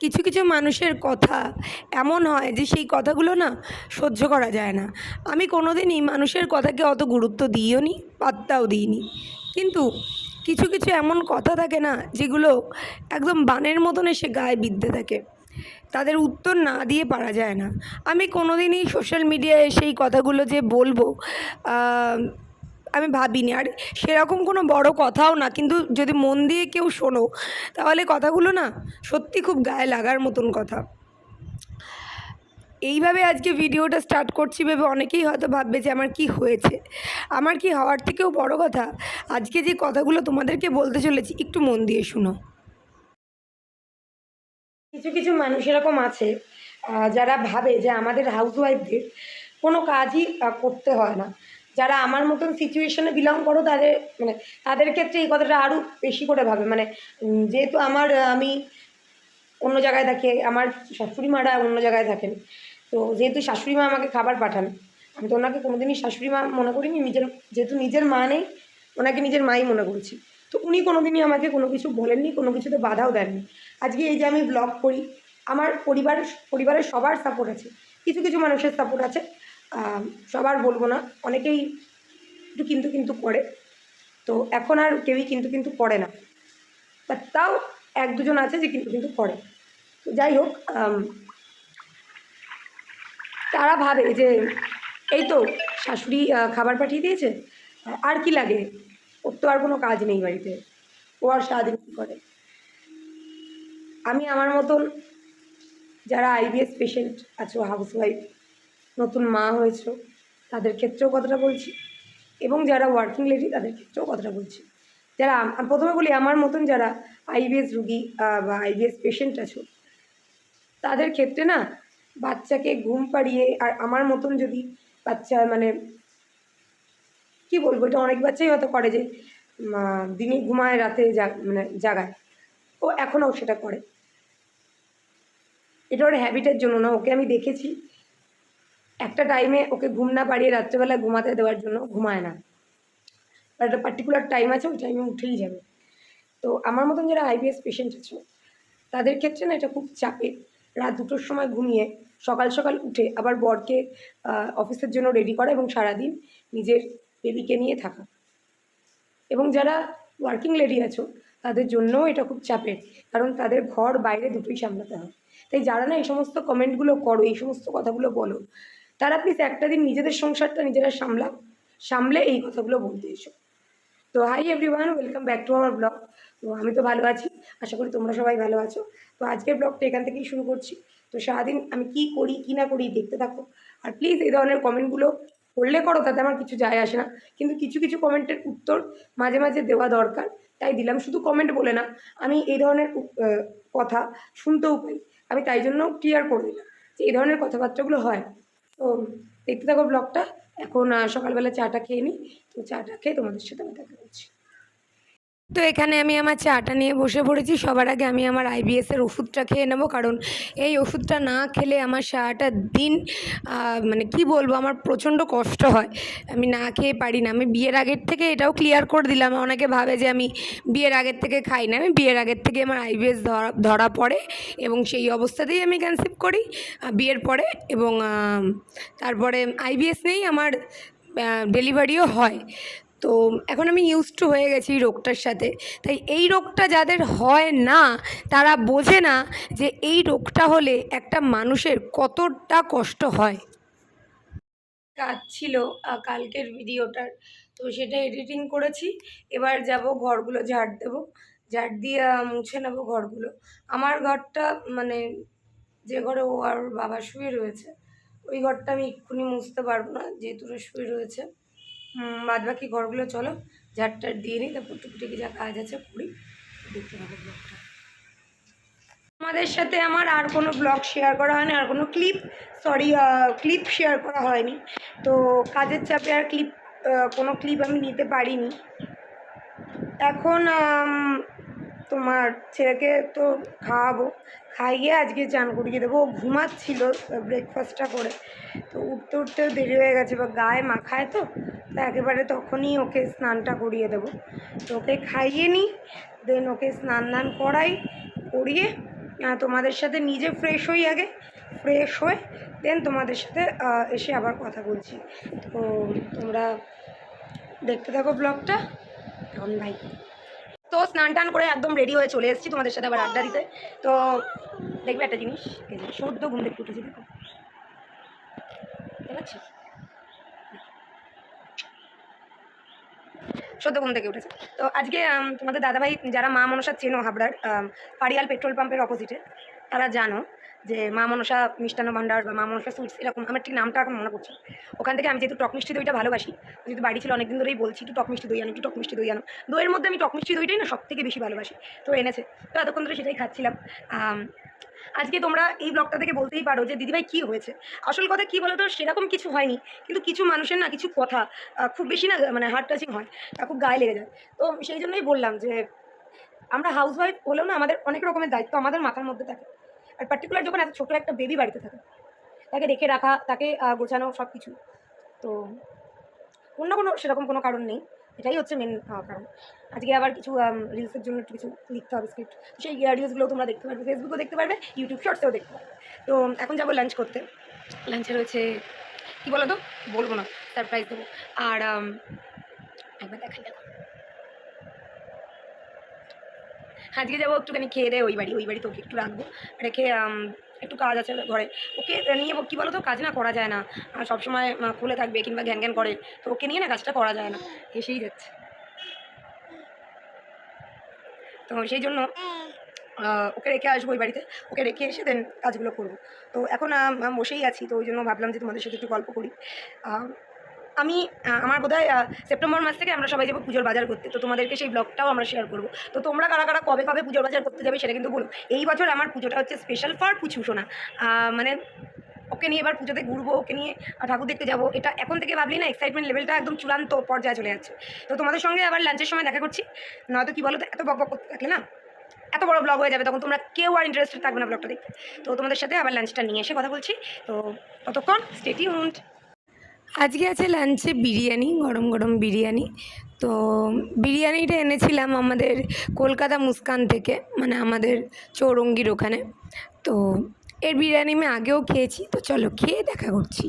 কিছু কিছু মানুষের কথা এমন হয় যে সেই কথাগুলো না সহ্য করা যায় না। আমি কোনো দিনই মানুষের কথাকে অত গুরুত্ব দিইও নি পাত্তাও দিইনি। কিন্তু কিছু কিছু এমন কথা থাকে না যেগুলো একদম বানের মতন এসে গায়ে বিঁধতে থাকে। তাদের উত্তর না দিয়ে পারা যায় না। আমি কোনো দিনই সোশ্যাল মিডিয়ায় সেই কথাগুলো যে বলব আমি ভাবিনি। আর সেরকম কোনো বড় কথাও না, কিন্তু যদি মন দিয়ে কেউ শোনো, তাহলে কথাগুলো না সত্যি খুব গায়ে লাগার মতন কথা। এইভাবে আজকে ভিডিওটা স্টার্ট করছি ভেবে অনেকেই হয়তো ভাববে যে আমার কি হয়েছে। আমার কি হওয়ার থেকেও বড় কথা? আজকে যে কথাগুলো তোমাদেরকে বলতে চলেছি, একটু মন দিয়ে শুনো। কিছু কিছু মানুষ এরকম আছে যারা ভাবে যে আমাদের হাউসওয়াইফদের কোনো কাজই করতে হয় না। যারা আমার মতন সিচুয়েশনে বিলং করো, তাদের মানে তাদের ক্ষেত্রে এই কথাটা আরও বেশি করে ভাবে। মানে যেহেতু আমার আমি অন্য জায়গায় থাকি, আমার শাশুড়ি মারা অন্য জায়গায় থাকেন। তো যেহেতু শাশুড়ি মা আমাকে খাবার পাঠান, আমি তো ওনাকে কোনোদিনই শাশুড়ি মা মনে করিনি, নিজের, যেহেতু নিজের মা নেই, ওনাকে নিজের মাই মনে করেছি। তো উনি কোনোদিনই আমাকে কোনো কিছু বলেননি, কোনো কিছুতে বাধাও দেননি। আজকে এই যে আমি ব্লগ করি, আমার পরিবার, পরিবারের সবার সাপোর্ট আছে। কিছু কিছু মানুষের সাপোর্ট আছে। সবার বলব না। অনেকেই একটু কিন্তু কিন্তু করে। তো এখন আর কেউই কিন্তু কিন্তু করে না। বাট তাও এক দুজন আছে যে কিন্তু কিন্তু করে। তো যাই হোক তারা ভাবে যে এই তো শাশুড়ি খাবার পাঠিয়ে দিয়েছে। আর কি লাগে? ওর তো আর কোনো কাজ নেই বাড়িতে। ও আর সারাদিন কী করে? আমি আমার মতন যারা আইবিএস পেশেন্ট আছো হাউসওয়াইফ নতুন মা হয়েছো তাদের ক্ষেত্রেও কথাটা বলছি। এবং যারা ওয়ার্কিং লেডি তাদের ক্ষেত্রেও কথাটা বলছি। যারা প্রথমে বলি, আমার মতন যারা আইবিএস রুগী বা আইবিএস পেশেন্ট আছো, তাদের ক্ষেত্রে না, বাচ্চাকে ঘুম পাড়িয়ে, আর আমার মতন যদি বাচ্চা মানে কি বলব, এটা অনেক বাচ্চাই হয়তো করে যে দিনে ঘুমায়, রাতে মানে জাগায়। ও এখনও সেটা করে। এটা ওর হ্যাবিটের জন্য না, ওকে আমি দেখেছি। একটা টাইমে ওকে ঘুম না পাড়িয়ে রাত্রেবেলা ঘুমাতে দেওয়ার জন্য ঘুমায় না। একটা পার্টিকুলার টাইম আছে, ওই টাইমে উঠেই যাবে। তো আমার মতন যারা আইবিএস পেশেন্ট আছে, তাদের ক্ষেত্রে না এটা খুব চাপের। রাত দুটোর সময় ঘুমিয়ে সকাল সকাল উঠে আবার বরকে অফিসের জন্য রেডি করা এবং সারাদিন নিজের বেবিকে নিয়ে থাকা। এবং যারা ওয়ার্কিং লেডি আছো, তাদের জন্যও এটা খুব চাপের। কারণ তাদের ঘর বাইরে দুটোই সামলাতে হয়। তাই যারা না এই সমস্ত কমেন্টগুলো করো, এই সমস্ত কথাগুলো বলো তারা প্লিজ একটা দিন নিজেদের সংসারটা নিজেরা সামলা, সামলে এই কথাগুলো বলতে এসো। তো hi everyone welcome back to our blog তো আমি তো ভালো আছি, আশা করি তোমরা সবাই ভালো আছো। তো আজকের ব্লগটা এখান থেকেই শুরু করছি। তো সারাদিন আমি কি করি, কি না করি দেখতে থাকো। আর প্লিজ এই ধরনের কমেন্টগুলো করলে করো, তাতে আমার কিছু যায় আসে না। কিন্তু কিছু কিছু কমেন্টের উত্তর মাঝে মাঝে দেওয়া দরকার। তাই দিলাম, শুধু কমেন্ট বলে না, আমি এই ধরনের কথা শুনতেও পাই আমি তাই জন্য ক্লিয়ার করে দিলাম যে এই ধরনের কথাবার্তাগুলো হয়। তো দেখতে থাকো ব্লগটা এখন সকালবেলা চাটা খেয়ে নিই তো চাটা খেয়ে তোমাদের সাথে আমি দেখা করছি তো এখানে আমি আমার চাটা নিয়ে বসে পড়েছি। সবার আগে আমি আমার আইবিএসের ওষুধটা খেয়ে নেব, কারণ এই ওষুধটা না খেলে আমার সারাটা দিন মানে কি বলব, আমার প্রচণ্ড কষ্ট হয়। আমি না খেয়ে পারি না। আমি বিয়ের আগের থেকে এটাও ক্লিয়ার করে দিলাম। অনেকে ভাবে যে আমি বিয়ের আগের থেকে খাই না। আমি বিয়ের আগের থেকে আমার আইবিএস ধরা ধরা পড়ে এবং সেই অবস্থাতেই আমি কনসিভ করি বিয়ের পরে এবং তারপরে আইবিএস নেই আমার ডেলিভারিও হয়। তো এখন আমি ইউজ টু হয়ে গেছি এই রোগটার সাথে। তাই এই রোগটা যাদের হয় না, তারা বোঝে না যে এই রোগটা হলে একটা মানুষের কতটা কষ্ট হয়। কাজ ছিল কালকের ভিডিওটার। তো সেটা এডিটিং করেছি। এবার যাব ঘরগুলো ঝাড় দেবো। ঝাড় দিয়ে মুছে নেব ঘরগুলো। আমার ঘরটা মানে যে ঘরে ও আর বাবা শুয়ে রয়েছে, ওই ঘরটা আমি এক্ষুনি মুছতে পারব না, যেহেতু শুয়ে রয়েছে। বাদ বাকি ঘরগুলো চলো। ঝাড়টার দিয়ে নিই, তারপর টুকিটাকি যা কাজ আছে করি। দেখতে পাবো ব্লগটা। আমাদের সাথে আমার আর কোনো ব্লগ শেয়ার করা হয়নি, আর কোনো ক্লিপ সরি ক্লিপ শেয়ার করা হয়নি। তো কাজের চাপে আর ক্লিপ কোনো ক্লিপ আমি নিতে পারিনি। এখন তোমার ছেলেকে তো খাওয়াবো। খাইয়ে আজকে চান করিয়ে দেবো। ও ঘুমাচ্ছিল ব্রেকফাস্টটা করে। তো উঠতে উঠতেও দেরি হয়ে গেছে। বা গায়ে মাখায় তো তো একেবারে তখনই ওকে স্নানটা করিয়ে দেবো। তো ওকে খাইয়ে নিই দেন ওকে স্নান দান করাই, করিয়ে তোমাদের সাথে নিজে ফ্রেশ হই আগে। ফ্রেশ হয়ে দেন তোমাদের সাথে এসে আবার কথা বলছি। তো তোমরা দেখতে থাকো ব্লগটা এখন ভাই। তো স্নান টান করে একদম রেডি হয়ে চলে এসেছি তোমাদের সাথে আবার আড্ডা দিতে। তো দেখবে একটা জিনিস সদ্য ঘুম থেকে উঠেছি, দেখো। সদ্য ঘুম থেকে উঠেছে। তো আজকে তোমাদের দাদাভাই, যারা মা মনসা চেনো হাবড়ার পাড়িয়াল পেট্রোল পাম্পের অপোজিটে তারা জানো যে মা মনসা মিষ্টান্ন ভাণ্ডার বা মা মনসা সুইটস, এরকম, আমার ঠিক নামটা এখন মনে পড়ছে ওখান থেকে আমি যেহেতু টক মিষ্টি দইটা ভালোবাসি, যেহেতু বাড়ি ছিল অনেকদিন ধরেই বলছি, একটু টক মিষ্টি দই আনো, একটু টক মিষ্টি দই আনো। দইয়ের মধ্যে আমি টক মিষ্টি দইটাই না সব থেকে বেশি ভালোবাসি। তো এনেছে। তো এতক্ষণ ধরে সেটাই খাচ্ছিলাম। আজকে তোমরা এই ব্লগটা থেকে বলতেই পারো যে, দিদিভাই, কী হয়েছে? আসল কথা কী বলো তো সেরকম কিছু হয়নি, কিন্তু কিছু মানুষের না কিছু কথা খুব বেশি না মানে হার্ট টাচিং হয়, তা খুব গায়ে লেগে যায়। তো সেই জন্যই বললাম যে, আমরা হাউস ওয়াইফ হলেও না আমাদের অনেক রকমের দায়িত্ব আমাদের মাথার মধ্যে থাকে। আর পার্টিকুলার যখন এত ছোটো একটা বেবি বাড়িতে থাকে, তাকে রেখে রাখা, তাকে গোছানো সব কিছু তো অন্য কোনো সেরকম কোনো কারণ নেই। এটাই হচ্ছে মেন কারণ। আজকে আবার কিছু রিলসের জন্য একটু কিছু লিখতে হবে স্ক্রিপ্ট সেই রিলসগুলো তোমরা দেখতে পারবে ফেসবুকেও দেখতে পারবে ইউটিউব শর্টসেও দেখতে পারবে। তো এখন যাব লাঞ্চ করতে। লাঞ্চে রয়েছে, কী বলো তো বলব না সারপ্রাইজ দেবো। আর একবার দেখাই দেখো আজকে যাব একটুখানি খেয়ে দেয় ওই বাড়ি ওই বাড়ি তোকে একটু রাখব। রেখে একটু কাজ আছে ঘরে। ওকে নিয়ে কী বলো তো কাজ না করা যায় না। সবসময় খুলে থাকবে, কিংবা ঘ্যান ঘ্যান করে। তো ওকে নিয়ে না কাজটা করা যায় না। এসেই যাচ্ছে। তো সেই জন্য ওকে রেখে আসব ওই বাড়িতে। ওকে রেখে এসে দেন কাজগুলো করব। তো এখন বসেই আছি। তো ওই জন্য ভাবলাম যে তোমাদের সাথে একটু গল্প করি। আম, আমি আমার বোধহয় সেপ্টেম্বর মাস থেকে আমরা সবাই যাব পুজোর বাজার করতে। তো তোমাদেরকে সেই ব্লগটাও আমরা শেয়ার করব। তো তোমরা কারা কারা কবে কবে পুজোর বাজার করতে যাবে সেটা কিন্তু বলো। এই বছর আমার পুজোটা হচ্ছে স্পেশাল ফর পুচু আহ, মানে ওকে নিয়ে এবার পুজোতে ঘুরবো ওকে নিয়ে ঠাকুর দেখতে যাব। এটা এখন থেকে ভাবলি না এক্সাইটমেন্ট লেভেলটা একদম চূড়ান্ত পর্যায়ে চলে যাচ্ছে। তো তোমাদের সঙ্গে আবার লাঞ্চের সময় দেখা করছি। নয়তো কি বলো তো এত বক বক করতে থাকলে না এত বড় ব্লগ হয়ে যাবে তখন তোমরা কেউ আর ইন্টারেস্টেড থাকবে না ব্লগটা দেখতে। তো তোমাদের সাথে আবার লাঞ্চটা নিয়ে এসে কথা বলছি। তো ততক্ষণ স্টেটি হুন্ড আজকে আছে লাঞ্চে বিরিয়ানি, গরম গরম বিরিয়ানি। তো বিরিয়ানিটা এনেছিলাম আমাদের কলকাতা মুস্কান থেকে মানে আমাদের চৌরঙ্গির ওখানে। তো এর বিরিয়ানি আমি আগেও খেয়েছি, তো চলো খেয়ে দেখা করছি।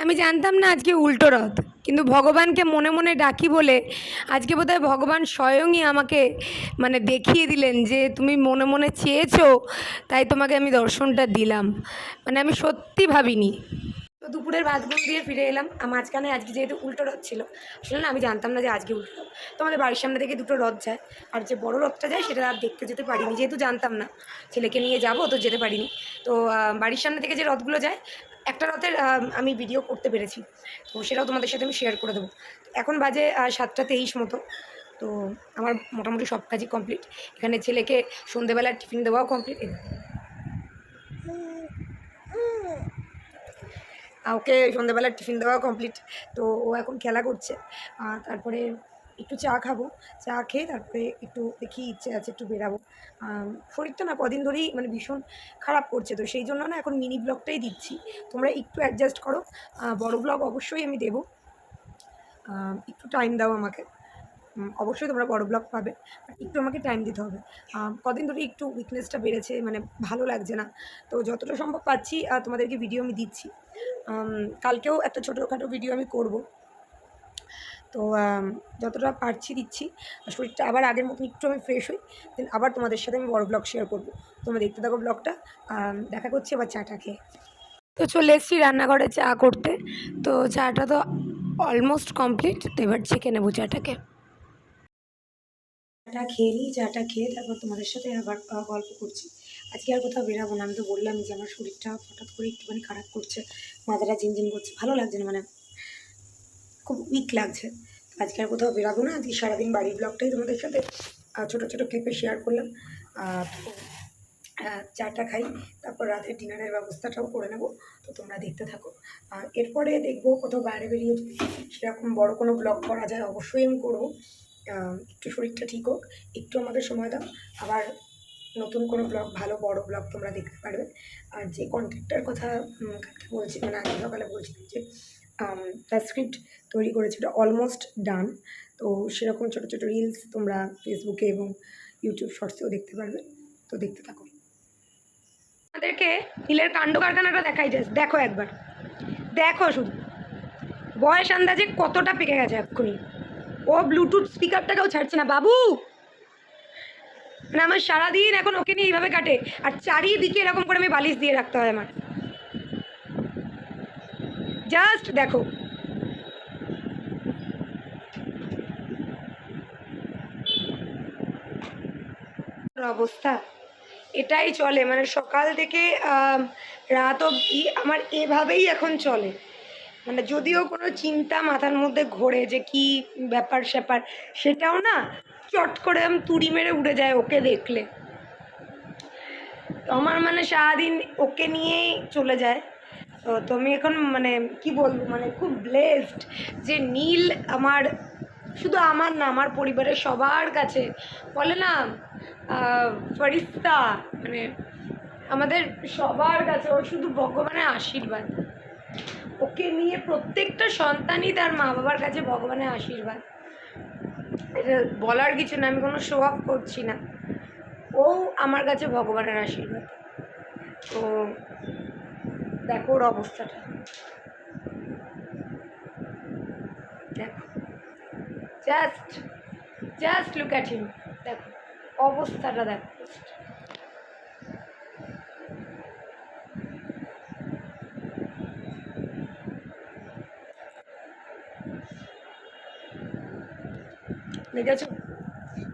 আমি জানতাম না আজকে উল্টো রথ, কিন্তু ভগবানকে মনে মনে ডাকি বলে আজকে বোধহয় ভগবান স্বয়ংই আমাকে মানে দেখিয়ে দিলেন যে তুমি মনে মনে চেয়েছো, তাই তোমাকে আমি দর্শনটা দিলাম। মানে আমি সত্যি ভাবিনি। তো দুপুরের ভাতগুলো দিয়ে ফিরে এলাম। মাঝখানে আজকে যেহেতু উল্টো রথ ছিল, আসলে না আমি জানতাম না যে আজকে উল্টো। তো আমাদের বাড়ির সামনে থেকে দুটো রথ যায়। আর যে বড় রথটা যায় সেটা আর দেখতে যেতে পারিনি, যেহেতু জানতাম না। ছেলেকে নিয়ে যাব তো যেতে পারিনি। তো বাড়ির সামনে থেকে যে রথগুলো যায়, একটা রথের আমি ভিডিও করতে পেরেছি। তো সেটাও তোমাদের সাথে আমি শেয়ার করে দেবো। এখন বাজে সাতটা তেইশ মতো। তো আমার মোটামুটি সব কাজই কমপ্লিট এখানে ছেলেকে সন্ধেবেলা টিফিন দেওয়াও কমপ্লিট ওকে সন্ধ্যাবেলা টিফিন দেওয়া কমপ্লিট তো ও এখন খেলা করছে। আর তারপরে একটু চা খাব, চা খেয়ে তারপরে একটু দেখি ইচ্ছে আছে একটু বেরাবো। শরীরটা না কদিন ধরেই মানে ভীষণ খারাপ করছে, তো সেই জন্য না এখন মিনি ব্লগটাই দিচ্ছি। তোমরা একটু অ্যাডজাস্ট করো বড় ব্লগ অবশ্যই আমি দেবো। একটু টাইম দাও আমাকে। অবশ্যই তোমরা বড় ব্লগ পাবে একটু আমাকে টাইম দিতে হবে। কদিন ধরে একটু উইকনেসটা বেড়েছে মানে ভালো লাগছে না। তো যতটা সম্ভব পাচ্ছি তোমাদেরকে ভিডিও আমি দিচ্ছি। কালকেও একটা ছোটোখাটো ভিডিও আমি করব। তো যতটা পারছি দিচ্ছি। শরীরটা আবার আগের মতন একটু আমি ফ্রেশ হই। দেন আবার তোমাদের সাথে আমি বড় ব্লগ শেয়ার করব। তোমরা দেখতে থাকো ব্লগটা দেখা করছি আবার চাটা খেয়ে। তো চলে এসেছি রান্নাঘরে চা করতে। তো চাটা তো অলমোস্ট কমপ্লিট তো এবার চেখে নেব চাটাকে। চাটা খেয়ে নিই, চাটা খেয়ে তারপর তোমাদের সাথে আবার গল্প করছি। আজকে আর কোথাও বেরাবো না। আমি তো বললাম যে আমার শরীরটা হঠাৎ করে একটুখানি খারাপ করছে, মাথাটা ঝিনঝিন করছে, ভালো লাগছে না মানে খুব উইক লাগছে। আজকে আর কোথাও বেরাবো না, আজকে সারাদিন বাড়ির ব্লগটাই তোমাদের সাথে ছোটো ছোটো ক্লিপে শেয়ার করলাম। আর চাটা খাই, তারপর রাতের ডিনারের ব্যবস্থাটাও করে নেব, তো তোমরা দেখতে থাকো। আর এরপরে দেখব কোথাও বাইরে বেরিয়ে সেরকম বড় কোনো ব্লগ করা যায়, অবশ্যই আমি করব। একটু শরীরটা ঠিক হোক, একটু আমাকে সময় দাও। আবার নতুন কোনো ব্লগ ভালো বড় ব্লগ তোমরা দেখতে পারবে। আর যে কন্টেন্টটার কথা কালকে বলছি মানে আগে সকালে বলছিলাম যে তার স্ক্রিপ্ট তৈরি করেছে অলমোস্ট ডান তো সেরকম ছোটো ছোটো রিলস তোমরা ফেসবুকে এবং ইউটিউব শর্টসেও দেখতে পারবে। তো দেখতে থাকো। আমাদেরকে নীলের কাণ্ড কারখানাটা দেখাই যাস দেখো একবার। দেখো শুধু। বয়স আন্দাজে কতটা পেকে গেছে এক্ষুনি। ও ব্লুটুথ স্পিকারটাকেও ছাড়ছে না। বাবু! মানে আমার সারাদিন এখন ওকে নিয়ে এইভাবে কাটে। আর চারিদিকে এরকম করে আমি বালিশ দিয়ে রাখতে হয় আমার। জাস্ট দেখো। অবস্থা। এটাই চলে। মানে সকাল থেকে রাত অবধি আমার এভাবেই এখন চলে। মানে যদিও কোনো চিন্তা মাথার মধ্যে ঘোরে যে কি ব্যাপার স্যাপার সেটাও না। চট করে আমি তুড়ি মেরে উড়ে যায় ওকে দেখলে। তো আমার মানে সারাদিন ওকে নিয়েই চলে যায়। তো তুমি এখন মানে কি বলব মানে খুব ব্লেসড যে নীল আমার, শুধু আমার না, আমার পরিবারের সবার কাছে বলে না ফরিস্তা মানে আমাদের সবার কাছে, ও শুধু ভগবানের আশীর্বাদ। ওকে নিয়ে প্রত্যেকটা সন্তানই তার মা বাবার কাছে ভগবানের আশীর্বাদ। এটা বলার কিছু না, আমি কোনো শো অফ করছি না। ও আমার কাছে ভগবানের আশীর্বাদ। তো দেখো ওর অবস্থাটা। দেখো। Just just look at him দেখো, অবস্থাটা দেখো।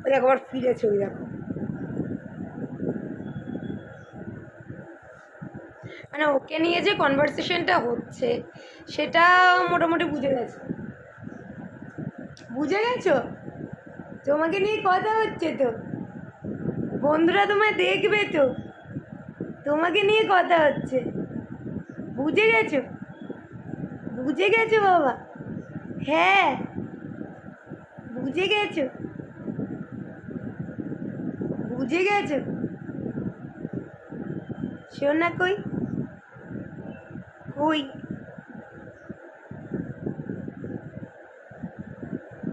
ওই আবার ফিরেছে ওই দেখো। মানে ওকে নিয়ে যে কনভারসেশনটা হচ্ছে, সেটা মোটামুটি বুঝে গেছে। বুঝে গেছো? তোমাকে নিয়ে কথা হচ্ছে তো। বন্ধুরা তোমায় দেখবে তো। তোমাকে নিয়ে কথা হচ্ছে। বুঝে গেছো? বুঝে গেছো বাবা? হ্যাঁ। বুঝে গেছো? বুঝে গেছো? শোনা কই? কই?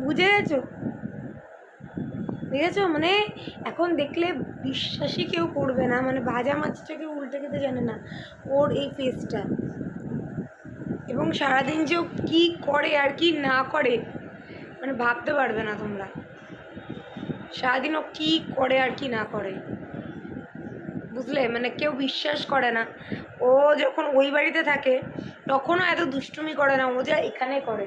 বুঝে গেছো? দেখেছ মানে এখন দেখলে বিশ্বাসই কেউ করবে না মানে ভাজা মাছটা কেউ উল্টে খেতে জানে না, ওর এই ফেসটা এবং সারাদিন যে কী করে আর কি না করে মানে ভাবতে পারবে না তোমরা। সারাদিন ও কী করে আর কি না করে। বুঝলে? মানে কেউ বিশ্বাস করে না। ও যখন ওই বাড়িতে থাকে, তখনও এত দুষ্টুমি করে না, ও যা এখানে করে।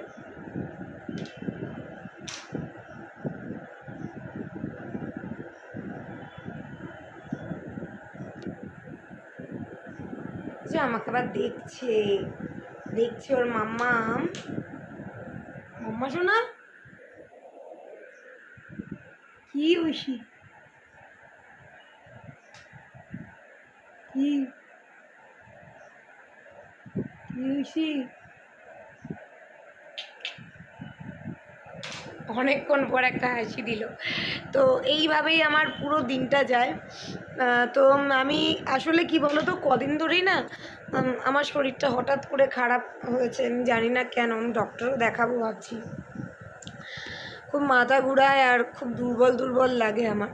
যে আমাকে আবার দেখছে। দেখছে ওর মাম্মা মাম্মা শোনা? কি ঐশী কি? কি অনেকক্ষণ পর একটা হাসি দিল। তো এইভাবেই আমার পুরো দিনটা যায়। তো আমি আসলে কি বলো তো কদিন ধরেই না আমার শরীরটা হঠাৎ করে খারাপ হয়েছে। আমি জানি না কেন, আমি ডক্টরও দেখাবো ভাবছি। খুব মাথা ঘুরায় আর খুব দুর্বল দুর্বল লাগে আমার।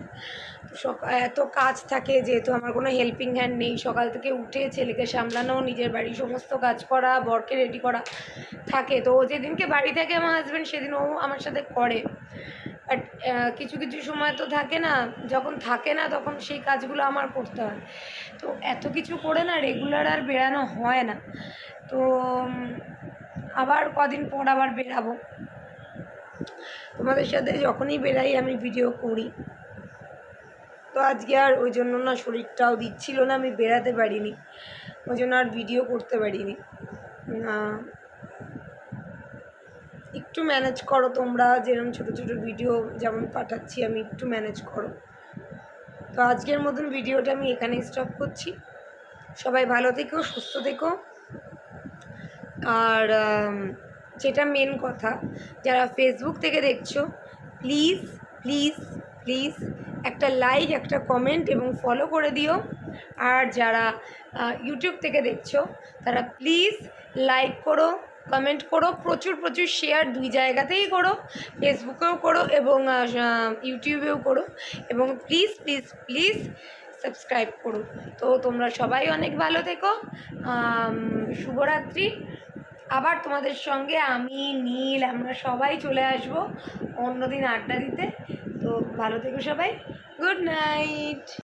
সকাল এত কাজ থাকে যেহেতু আমার কোনো হেল্পিং হ্যান্ড নেই। সকাল থেকে উঠে ছেলেকে সামলানো, নিজের বাড়ির সমস্ত কাজ করা, বরকে রেডি করা থাকে। তো যেদিনকে বাড়ি থাকে আমার হাজব্যান্ড সেদিন ও আমার সাথে করে। বাট কিছু কিছু সময় তো থাকে না। যখন থাকে না তখন সেই কাজগুলো আমার করতে হয়। তো এত কিছু করে না রেগুলার আর বেরানো হয় না। তো আবার কদিন পর আবার বেরাবো তোমাদের সাথে যখনই বেরাই আমি ভিডিও করি। তো আজকে আর ওই জন্য না শরীরটাও দিচ্ছিল না, আমি বেরাতে পারিনি। ওই জন্য আর ভিডিও করতে পারিনি। একটু ম্যানেজ করো তোমরা যেরকম ছোটো ছোটো ভিডিও যেমন পাঠাচ্ছি আমি একটু ম্যানেজ করো। তো আজকের মতন ভিডিওটা আমি এখানেই স্টপ করছি। সবাই ভালো থেকো, সুস্থ থেকো। আর যেটা মেন কথা। যারা ফেসবুক থেকে দেখছ প্লিজ প্লিজ প্লিজ একটা লাইক একটা কমেন্ট এবং ফলো করে দিও। আর যারা ইউটিউব থেকে দেখছ, তারা প্লিজ লাইক করো কমেন্ট করো, প্রচুর প্রচুর শেয়ার দুই জায়গাতেই করো। ফেসবুকেও করো এবং ইউটিউবেও করো এবং প্লিজ প্লিজ প্লিজ সাবস্ক্রাইব করো। তো তোমরা সবাই অনেক ভালো থেকো। শুভরাত্রি। আবার তোমাদের সঙ্গে আমি, নীল, আমরা সবাই চলে আসব অন্যদিন আড্ডা দিতে। তো ভালো থেকো সবাই। Good night.